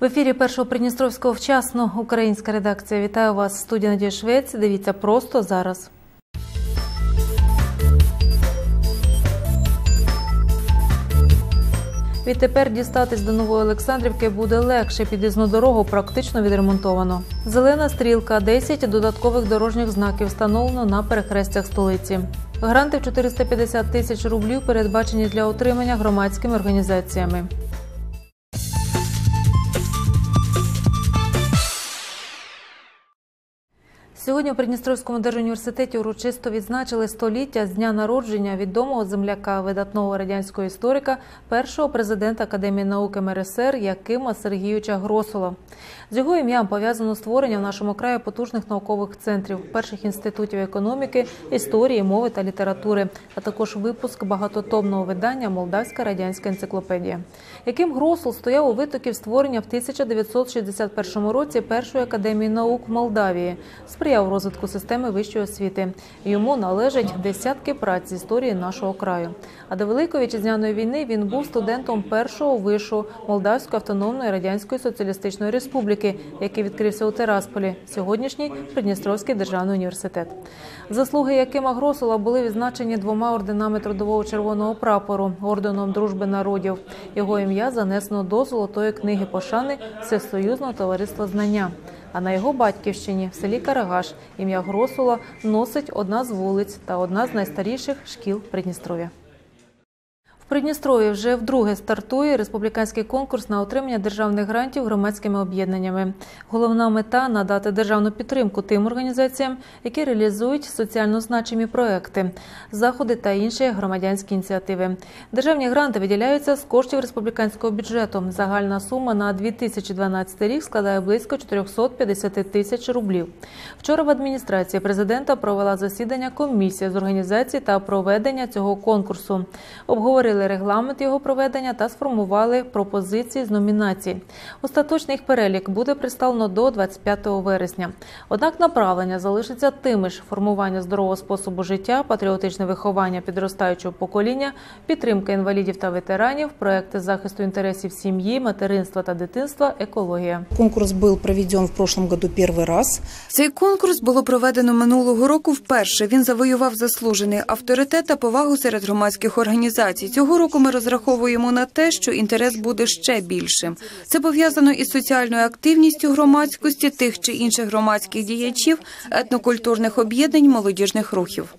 В ефірі першого Придністровського вчасно українська редакція. Вітаю вас. Студія Надія Швець. Дивіться просто зараз. Відтепер дістатись до Нової Олександрівки буде легше. Під'їзну дорогу практично відремонтовано. Зелена стрілка, 10 додаткових дорожніх знаків встановлено на перехрестях столиці. Гранти в 450 тисяч рублів передбачені для отримання громадськими організаціями. Сьогодні у Придністровському держуніверситеті урочисто відзначили століття з дня народження відомого земляка видатного радянського історика, першого президента Академії наук МРСР Якима Сергійовича Гросула. З його ім'ям пов'язано створення в нашому краї потужних наукових центрів, перших інститутів економіки, історії, мови та літератури, а також випуск багатотомного видання Молдавська радянська енциклопедія. Яким Гросул стояв у витоків створення в 1961 році першої академії наук Молдавії. Сприяв розвитку системи вищої освіти. Йому належать десятки праць з історії нашого краю. А до Великої вітчизняної війни він був студентом першого вишу Молдавської автономної радянської соціалістичної республіки, який відкрився у Терасполі, сьогоднішній Придністровський державний університет. Заслуги Якима Гросула були відзначені двома орденами трудового червоного прапору, орденом дружби народів. Його ім'я занесено до золотої книги пошани Всесоюзного товариства знання. А на його батьківщині в селі Карагаш ім'я Гросула носить одна з вулиць та одна з найстаріших шкіл Придністров'я. В Придністрові вже вдруге стартує республіканський конкурс на отримання державних грантів громадськими об'єднаннями. Головна мета надати державну підтримку тим організаціям, які реалізують соціально значимі проекти, заходи та інші громадянські ініціативи. Державні гранти виділяються з коштів республіканського бюджету. Загальна сума на 2012 рік складає близько 450 тисяч рублів. Вчора в адміністрації президента провела засідання комісія з організації та проведення цього конкурсу. Обговорили регламент його проведення та сформували пропозиції з номінацій. Остаточний їх перелік буде представлено до 25 вересня. Однак направлення залишиться тими ж: формування здорового способу життя, патріотичне виховання підростаючого покоління, підтримка інвалідів та ветеранів, проекти захисту інтересів сім'ї, материнства та дитинства, екологія. Конкурс був проведен в прошлом году перший раз. Цей конкурс було проведено минулого року вперше. Він завоював заслужений авторитет та повагу серед громадських організацій. Цього року ми розраховуємо на те, що інтерес буде ще більшим. Це пов'язано із соціальною активністю громадськості, тих чи інших громадських діячів, етнокультурних об'єднань, молодіжних рухів.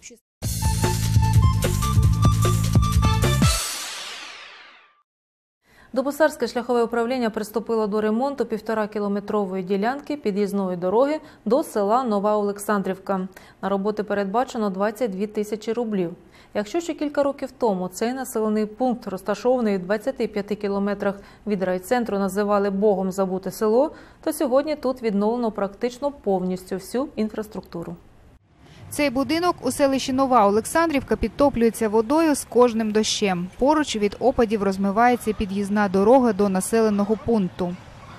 Дубосарське шляхове управління приступило до ремонту півторакілометрової ділянки під'їзної дороги до села Нова Олександрівка. На роботи передбачено 22 тисячі рублів. Якщо ще кілька років тому цей населений пункт, розташований у 25 кілометрах від райцентру, називали Богом забуте село, то сьогодні тут відновлено практично повністю всю інфраструктуру. Цей будинок у селищі Нова Олександрівка підтоплюється водою з кожним дощем. Поруч від опадів розмивається під'їзна дорога до населеного пункту.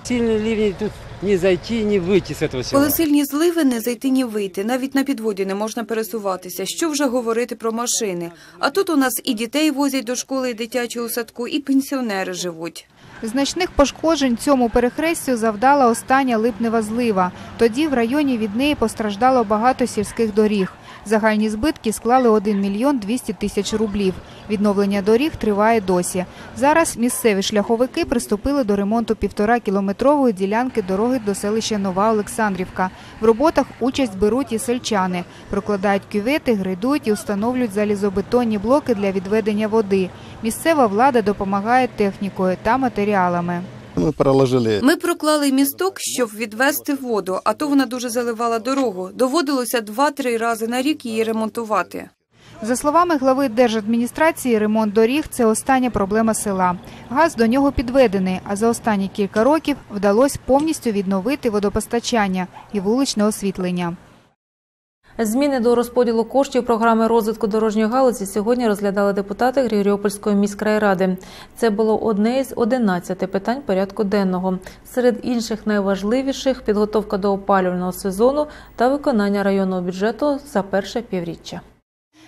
Сильный ливень тут не зайти, не выйти с этого села. Коли сильні зливи, не зайти, ні вийти. Навіть на підводі не можна пересуватися. Що вже говорити про машини? А тут у нас і дітей возять до школи, і дитячого садку, і пенсіонери живуть. Значних пошкоджень цьому перехрестю завдала остання липнева злива. Тоді в районі від неї постраждало багато сільських доріг. Загальні збитки склали 1 мільйон 200 тисяч рублів. Відновлення доріг триває досі. Зараз місцеві шляховики приступили до ремонту півтора кілометрової ділянки дороги до селища Нова Олександрівка. В роботах участь беруть і сельчани. Прокладають кювети, грейдують і встановлюють залізобетонні блоки для відведення води. Місцева влада допомагає технікою та матеріалами. Ми проложили Ми проклали місток, щоб відвести воду, а то вона дуже заливала дорогу. Доводилося два-три рази на рік її ремонтувати. За словами глави держадміністрації, ремонт доріг це остання проблема села. Газ до нього підведений, а за останні кілька років вдалося повністю відновити водопостачання і вуличне освітлення. Зміни до розподілу коштів програми розвитку дорожньої галузі сьогодні розглядали депутати Григоріопольської міськрайради. Це було одне із 11 питань порядку денного. Серед інших найважливіших підготовка до опалювального сезону та виконання районного бюджету за перше півріччя.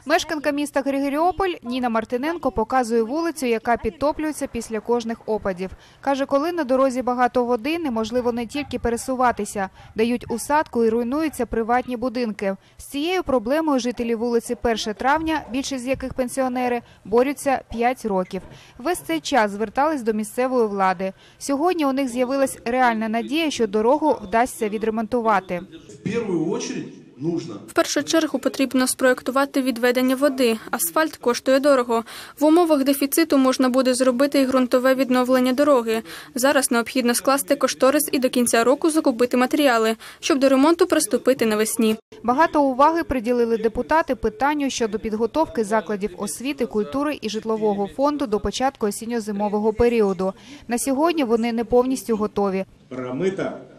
Мешканка міста Григоріополь Ніна Мартиненко показує вулицю, яка підтоплюється після кожних опадів. Каже, коли на дорозі багато води, неможливо не тільки пересуватися, дають усадку і руйнуються приватні будинки. З цією проблемою жителі вулиці 1 травня, більшість з яких пенсіонери, борються 5 років. Весь цей час звертались до місцевої влади. Сьогодні у них з'явилась реальна надія, що дорогу вдасться відремонтувати. В очередь нужно В першу чергу потрібно спроектувати відведення води. Асфальт коштує дорого. В умовах дефіциту можна буде зробити і ґрунтове відновлення дороги. Зараз необхідно скласти кошторис і до кінця року закупити матеріали, щоб до ремонту приступити навесні. Багато уваги приділили депутати питанню щодо підготовки закладів освіти, культури і житлового фонду до початку осінньо-зимового періоду. На сьогодні вони не повністю готові. промыто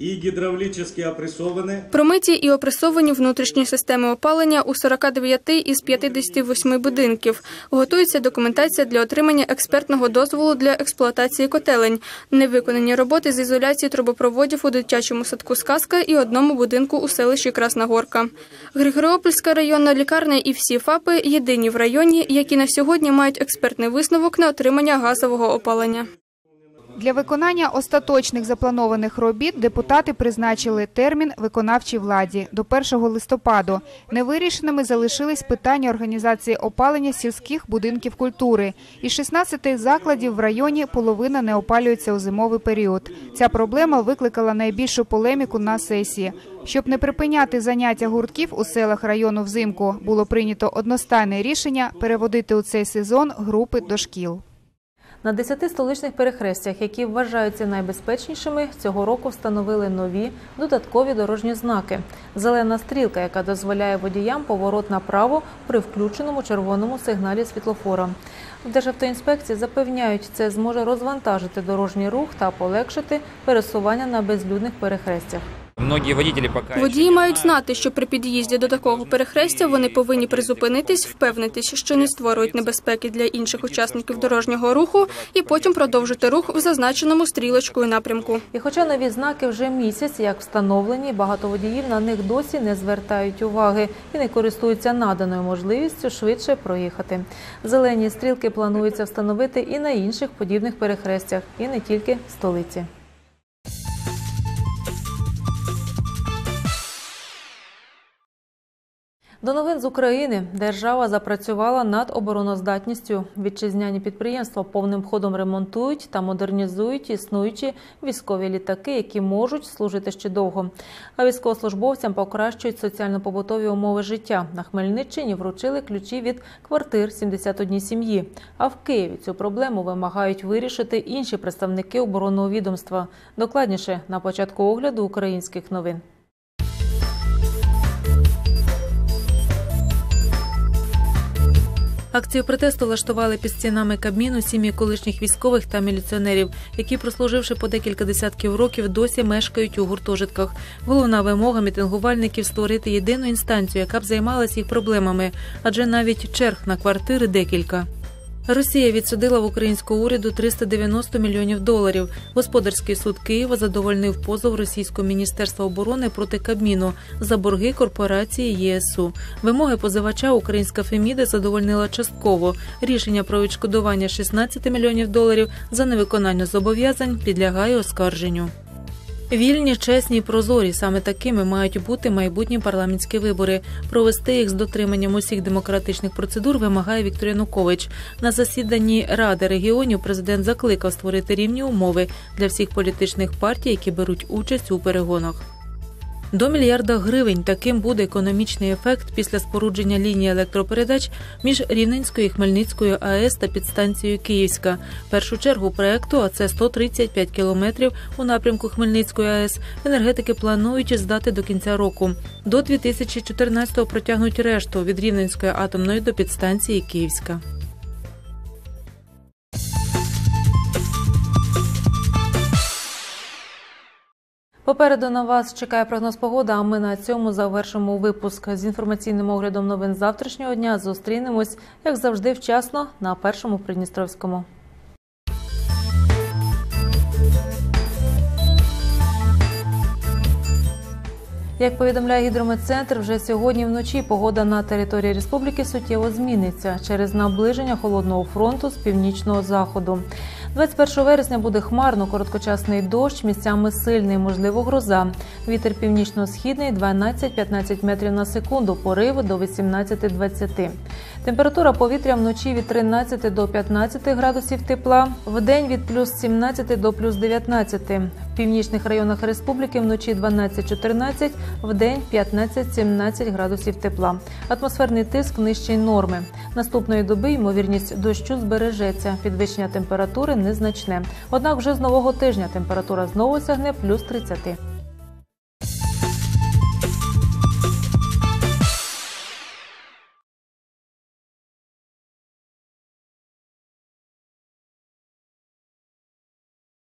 и гидравлически опрессованы Промиті і опресовані внутрішні системи опалення у 49 із 58 будинків. Готується документація для отримання експертного дозволу для експлуатації котелень. Невиконані роботи з ізоляції трубопроводів у дитячому садку «Сказка» і одному будинку у селищі Красна Горка. Григоріопольська районна лікарня і всі ФАПи єдині в районі, які на сьогодні мають експертний висновок на отримання газового опалення. Для виконання остаточних запланованих робіт депутати призначили термін виконавчій владі до 1 листопаду. Невирішеними залишились питання організації опалення сільських будинків культури. Із 16 закладів в районі половина не опалюється у зимовий період. Ця проблема викликала найбільшу полеміку на сесії. Щоб не припиняти заняття гуртків у селах району взимку, було прийнято одностайне рішення переводити у цей сезон групи до шкіл. На 10 столичних перехрестях, які вважаються найбезпечнішими, цього року встановили нові додаткові дорожні знаки. Зелена стрілка, яка дозволяє водіям поворот направо при включеному червоному сигналі світлофора. В Державтоінспекції запевняють, це зможе розвантажити дорожній рух та полегшити пересування на безлюдних перехрестях. Многие водители пока Водії мають знати, що при під'їзді до такого перехрестя вони повинні призупинитись, впевнитись, що не створюють небезпеки для інших учасників дорожнього руху, і потім продовжити рух в зазначеному стрілочкою напрямку. І хоча нові знаки вже місяць як встановлені, багато водіїв на них досі не звертають уваги і не користуються наданою можливістю швидше проїхати. Зелені стрілки планується встановити і на інших подібних перехрестях, і не тільки в столиці. До новин з України держава запрацювала над обороноздатністю. Вітчизняні підприємства повним ходом ремонтують та модернізують існуючі військові літаки, які можуть служити ще довго. А військовослужбовцям покращують соціально-побутові умови життя. На Хмельниччині вручили ключі від квартир 71 сім'ї. А в Києві цю проблему вимагають вирішити інші представники оборонного відомства. Докладніше на початку огляду українських новин. Акцію протесту влаштували під стінами Кабміну сім'ї колишніх військових та міліціонерів, які, прослуживши по декілька десятків років, досі мешкають у гуртожитках. Головна вимога мітингувальників створити єдину інстанцію, яка б займалась їх проблемами, адже навіть черг на квартири декілька. Росія відсудила в українського уряду 390 мільйонів доларів. Господарський суд Києва задовольнив позов російського міністерства оборони проти Кабміну за борги корпорації ЄСУ. Вимоги позивача українська Феміда задовольнила частково. Рішення про відшкодування 16 мільйонів доларів за невиконання зобов'язань підлягає оскарженню. Вільні, чесні і прозорі саме такими мають бути майбутні парламентські вибори. Провести їх з дотриманням усіх демократичних процедур вимагає Віктор Янукович. На засіданні Ради регіонів президент закликав створити рівні умови для всіх політичних партій, які беруть участь у перегонах. До мільярда гривень таким буде економічний ефект після спорудження лінії електропередач між Рівненською і Хмельницькою АЕС та підстанцією Київська. Першу чергу проекту, а це 135 кілометрів у напрямку Хмельницької АЕС, енергетики планують здати до кінця року. До 2014-го протягнуть решту від Рівненської атомної до підстанції Київська. Попереду на вас чекає прогноз погоди. А ми на цьому завершимо випуск з інформаційним оглядом новин завтрашнього дня. Зустрінемось як завжди вчасно на першому Придністровському. Як повідомляє гідрометцентр, вже сьогодні вночі погода на території республіки суттєво зміниться через наближення холодного фронту з північного заходу. 21 вересня буде хмарно, короткочасний дощ, місцями сильний, можливо, гроза. Вітер північно-східний 12-15 метрів на секунду, пориви до 18-20. Температура повітря вночі від 13 до 15 градусів тепла, в день від плюс 17 до плюс 19. В північних районах республіки вночі 12-14, в день 15-17 градусів тепла. Атмосферний тиск нижчий норми. Наступної доби ймовірність дощу збережеться. Підвищення температури незначне. Однак вже з нового тижня температура знову сягне плюс 30.